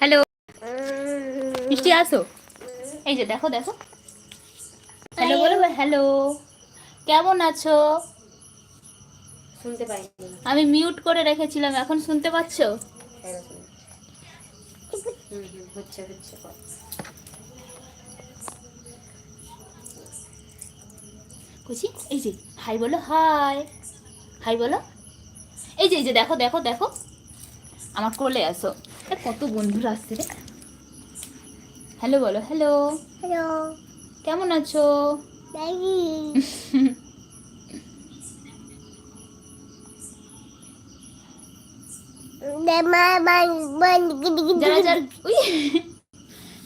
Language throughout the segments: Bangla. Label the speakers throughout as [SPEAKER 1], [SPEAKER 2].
[SPEAKER 1] হ্যালো মিষ্টি আসো। এই যে দেখো দেখো। হ্যালো বলো হ্যালো কেমন আছো?
[SPEAKER 2] শুনতে পাইনি।
[SPEAKER 1] আমি মিউট করে রেখেছিলাম এখন শুনতে পাচ্ছ?
[SPEAKER 2] হচ্ছে হচ্ছে
[SPEAKER 1] কুচি এই যে হাই বলো হাই হাই বলো। এই যে এই যে দেখো দেখো দেখো। আমার কোলে আসো। কত বন্ধুরা আসছে রে। হ্যালো বলো হ্যালো
[SPEAKER 3] হ্যালো
[SPEAKER 1] কেমন আছো? যারা যারা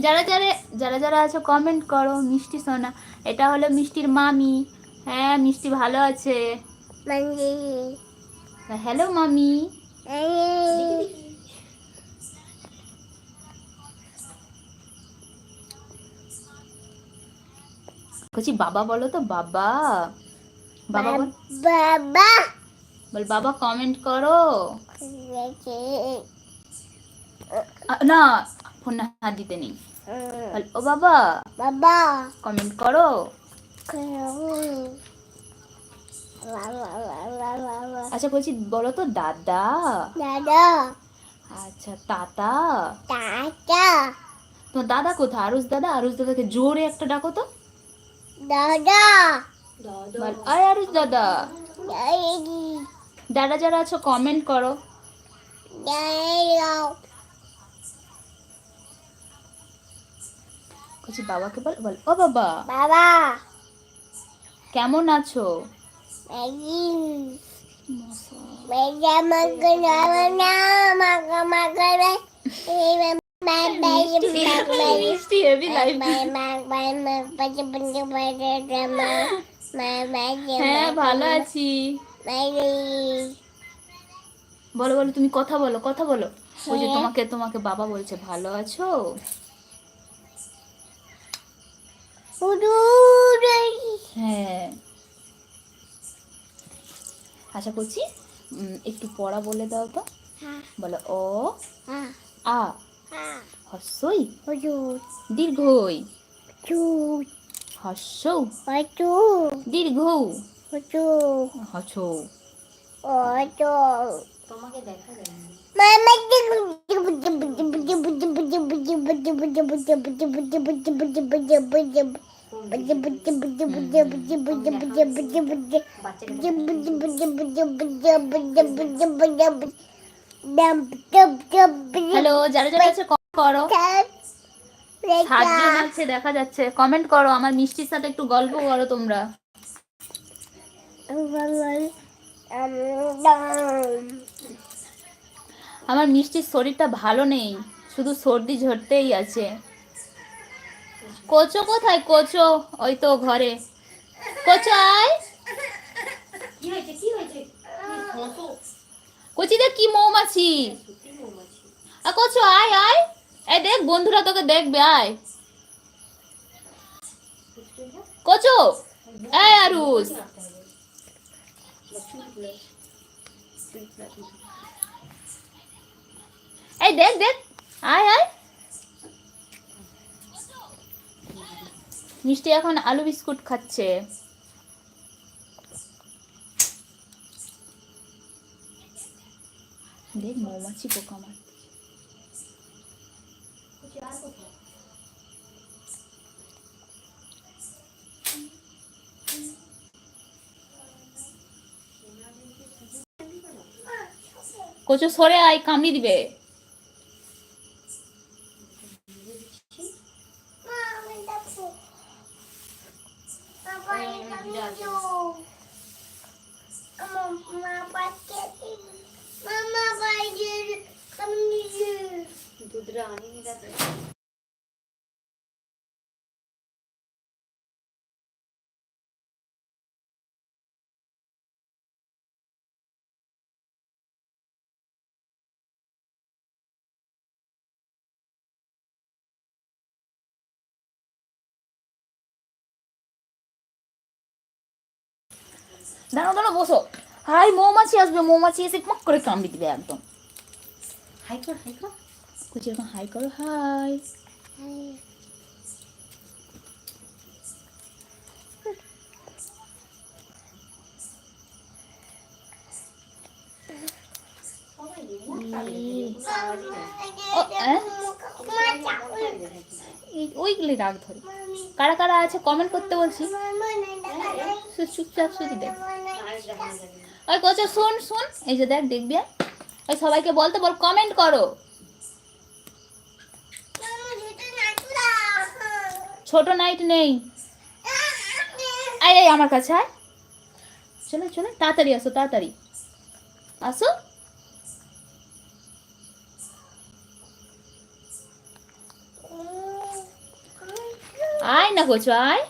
[SPEAKER 1] যারা যারা যারা যারা আছো কমেন্ট করো মিষ্টি সোনা। এটা হলো মিষ্টির মামি। হ্যাঁ মিষ্টি ভালো আছে। হ্যালো মামি। কচি বাবা বলো তো বাবা। বাবা
[SPEAKER 3] বাবা।
[SPEAKER 1] বল বাবা কমেন্ট করো। না ফোন হাত দিতে নেই। ও বাবা।
[SPEAKER 3] বাবা।
[SPEAKER 1] কমেন্ট করো। আচ্ছা বলছি বলো তো দাদা।
[SPEAKER 3] দাদা।
[SPEAKER 1] আচ্ছা তাতা।
[SPEAKER 3] টাটা
[SPEAKER 1] তোমার দাদা কোথায়? আরুষ দাদা? আরুষ দাদাকে জোরে একটা ডাকো তো।
[SPEAKER 3] দাদা
[SPEAKER 1] বল আয় আরুষ দাদা
[SPEAKER 3] দাদি
[SPEAKER 1] যারা আছো কমেন্ট করো বলছি বাবাকে বল বল ও বাবা
[SPEAKER 3] বাবা
[SPEAKER 1] কেমন আছো
[SPEAKER 3] ম্যাগি মাগা না মাগা মাগা
[SPEAKER 1] হ্যাঁ ভালো আছি বলো বলো তুমি কথা বলো কথা বলো ওই যে তোমাকে তোমাকে বাবা বলছে ভালো আছো হ্যাঁ আশা করছি একটু পড়া বলে দাও তো বলো ও আ হস্যই দীর্ঘই হস্য দীর্ঘ
[SPEAKER 3] হস
[SPEAKER 2] তোমাকে দেখা যায় বাচ্চাকে
[SPEAKER 1] হ্যালো যারা যারা আছে কমেন্ট করো। সাতজন আছে দেখা যাচ্ছে। কমেন্ট করো আমার মিষ্টির সাথে একটু গল্প করো তোমরা। আমার মিষ্টির শরীরটা ভালো নেই শুধু সর্দি ঝরতেই আছে। কোচো কোথায়? কোচো ওই তো ঘরে। কোচো আয়।
[SPEAKER 2] কি হয়েছে? কি হয়েছে? মতো
[SPEAKER 1] কচিদের কি মৌমাছি? আর কোচো, আয় আয়। এই দেখ, বন্ধুরা তোকে দেখবে, আয়। কোচো, এই আরুষ এই, দেখ দেখ, আয় আয়। মিষ্টি এখন আলু বিস্কুট খাচ্ছে। দেখ মৌমাছি পোকা মার কচু সরে আয় কামড়ি দিবে
[SPEAKER 3] Mamma vai giù,
[SPEAKER 2] fammi giù. Tu drani, mi Gudroni, grazie.
[SPEAKER 1] দাঁড়াও দাঁড়াও বসো হাই মৌমাছি আসবে মৌমাছি এসে মক করে কামড়ি দিবে একদম।
[SPEAKER 2] হাই কর হাই কর।
[SPEAKER 1] কুচি এরকম হাই করো হাই। ওইগুলি রাগ ধরে। কারা কারা আছে কমেন্ট করতে বলছি। চুপচাপ শুধু দেখ। ওই কোচা, শুন শুন। এই যে দেখ, দেখবি? ওই সবাইকে বলতে বল কমেন্ট করো। ছোট নাইট নেই। আয় আয়, আমার কাছে আয়। চলে চলে, তাড়াতাড়ি আসো তাড়াতাড়ি। আসো। আয় না কোচো, আয়।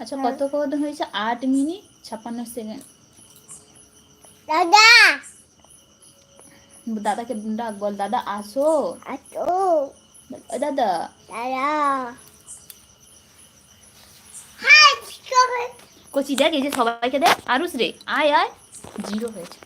[SPEAKER 1] আচ্ছা কত কত হয়েছে? আট মিনিট ছাপ্পান্ন সেকেন্ড।
[SPEAKER 3] দাদা!
[SPEAKER 1] দাদাকে ডাক বল দাদা আসো। দাদা।
[SPEAKER 3] দাদা।
[SPEAKER 1] কচি দেখ এই যে সবাইকে দেখ আরুস রে আয় আয়। জিরো হয়েছে।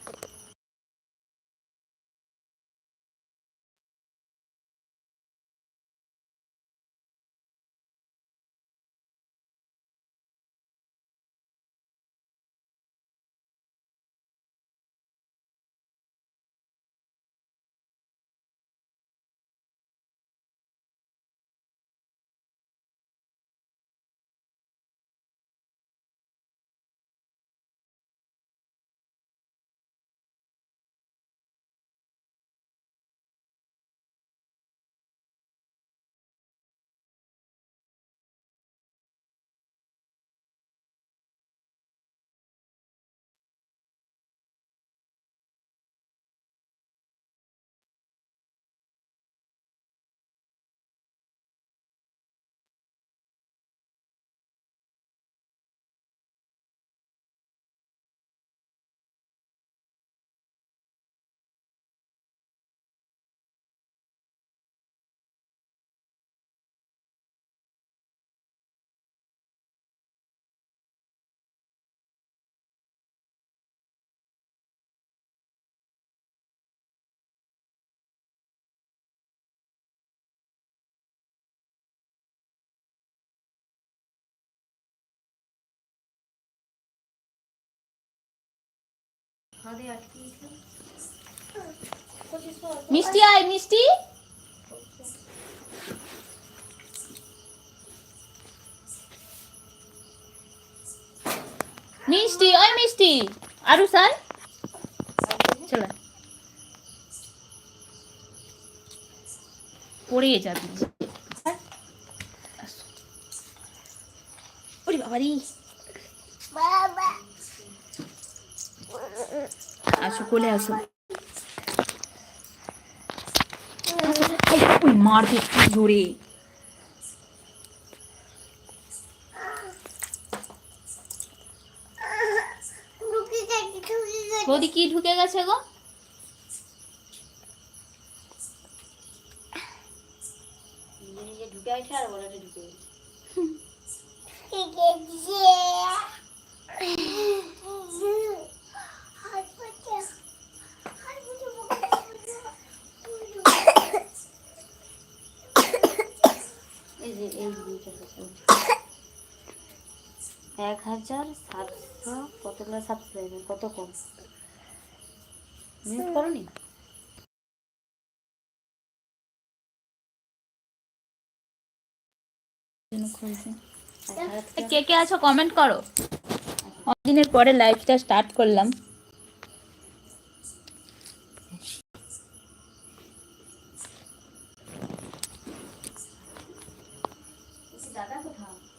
[SPEAKER 1] মিষ্টি আয় মিষ্টি। মিষ্টি ওই মিষ্টি। আরু স্যার। চলো। পড়ে যাবি। ওরে বাবারি।
[SPEAKER 3] বাবা।
[SPEAKER 1] আসো, কোলে আসো ওই মারবে একটু জোরে
[SPEAKER 3] গেছে
[SPEAKER 1] বৌদি কি ঢুকে গেছে গো
[SPEAKER 2] ঢুকে আছে আর বলে ঢুকে গেছে।
[SPEAKER 3] ঢুকে গেছে হাত পাচ্ছে হাত
[SPEAKER 2] এই যে এই দুইটা। এক হাজার সাতশো কতগুলো সাবস্ক্রাইবার, কত কম? মিউট করনি?
[SPEAKER 1] কে কে আছো কমেন্ট করো। অনেকদিনের পরে লাইভটা স্টার্ট করলাম।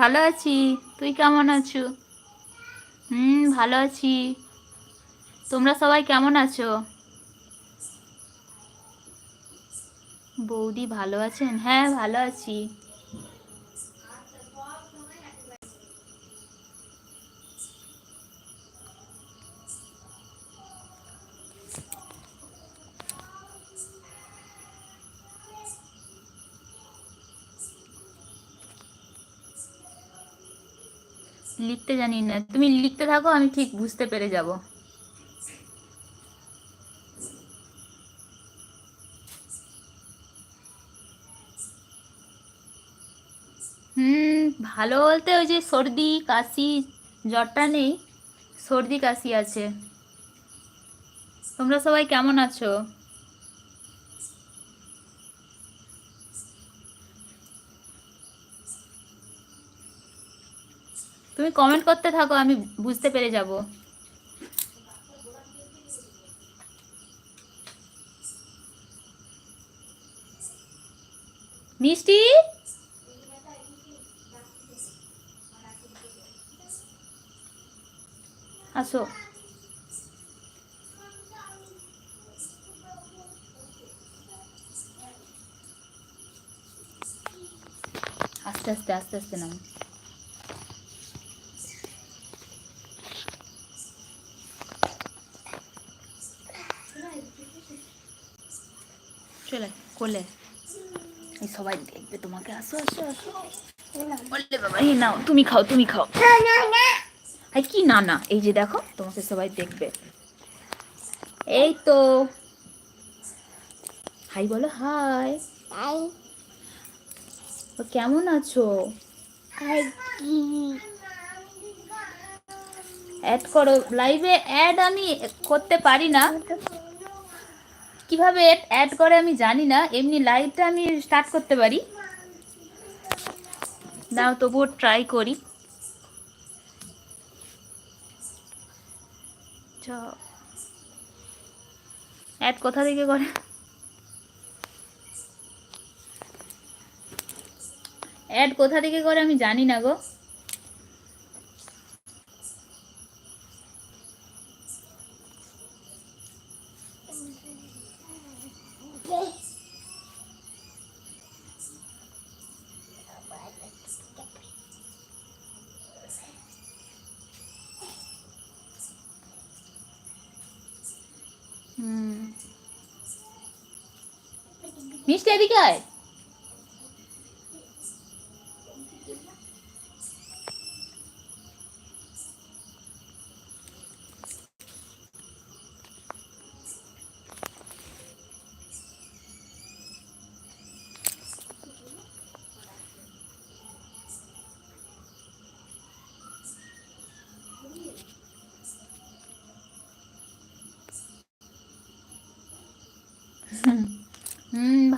[SPEAKER 1] ভালো আছি। তুই কেমন আছো? হুম, ভালো আছি। তোমরা সবাই কেমন আছো? বৌদি ভালো আছেন? হ্যাঁ ভালো আছি। লিখতে জানি না। তুমি লিখতে থাকো, আমি ঠিক বুঝতে পেরে যাব। হুম, ভালো বলতে ওই যে সর্দি, কাশি, জ্বরটা নেই। সর্দি, কাশি আছে। তোমরা সবাই কেমন আছো? তুমি কমেন্ট করতে থাকো, আমি বুঝতে পেরে যাব। মিষ্টি? আসো। আস্তে আস্তে আস্তে আস্তে নাম চলে কোলে। এই সবাই দেখবে তোমাকে। আসো আসো আসো। বললে বাবা এই নাও তুমি খাও তুমি খাও।
[SPEAKER 3] না না না
[SPEAKER 1] আর কি না না এই যে দেখো তোমাকে সবাই দেখবে। এই তো। হাই বলো হাই। তো কেমন আছো? অ্যাড করো। লাইভে অ্যাড আমি করতে পারি না। কীভাবে অ্যাড করে আমি জানি না, এমনি লাইভটা আমি স্টার্ট করতে পারি। দাও তবুও ট্রাই করি। অ্যাড কোথা থেকে করে? অ্যাড কোথা থেকে করে আমি জানি না গো হুম মিষ্টি এদিকে আয় হুম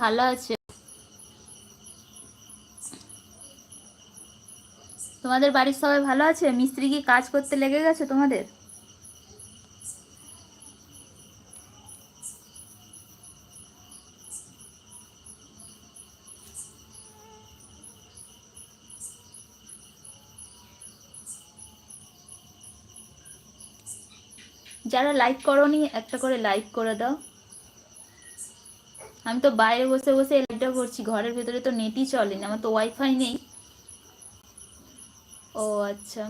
[SPEAKER 1] ভালো আছে? তোমাদের বাড়ির সবাই ভালো আছে? মিস্ত্রি কি কাজ করতে লেগে গেছে তোমাদের? যারা লাইক করনি, একটা করে লাইক করে দাও। আমি তো বাইরে বসে বসে লাইভটা করছি, ঘরের ভেতরে তো নেটই চলে না, আমার তো ওয়াইফাই নেই। ও আচ্ছা।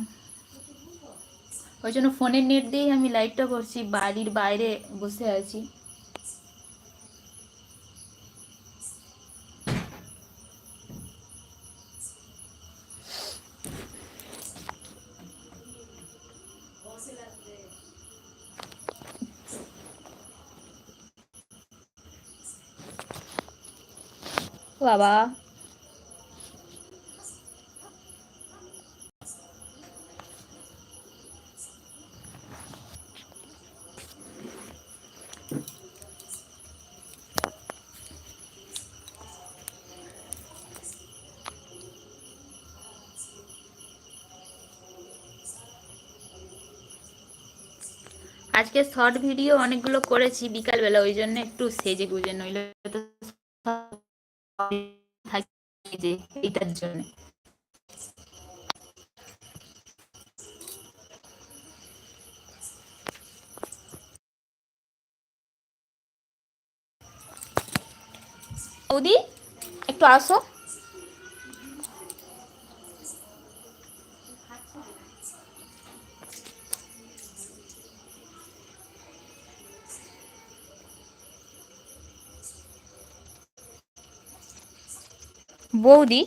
[SPEAKER 1] ওই জন্য ফোনের নেট দিয়েই আমি লাইভটা করছি, বাড়ির বাইরে বসে আছি। বাবা। আজকে শর্ট ভিডিও অনেকগুলো করেছি বিকালবেলা ওই জন্য একটু সেজে গুজে নইলে তো যে এইটার জন্য। একটু আসো। বৌদি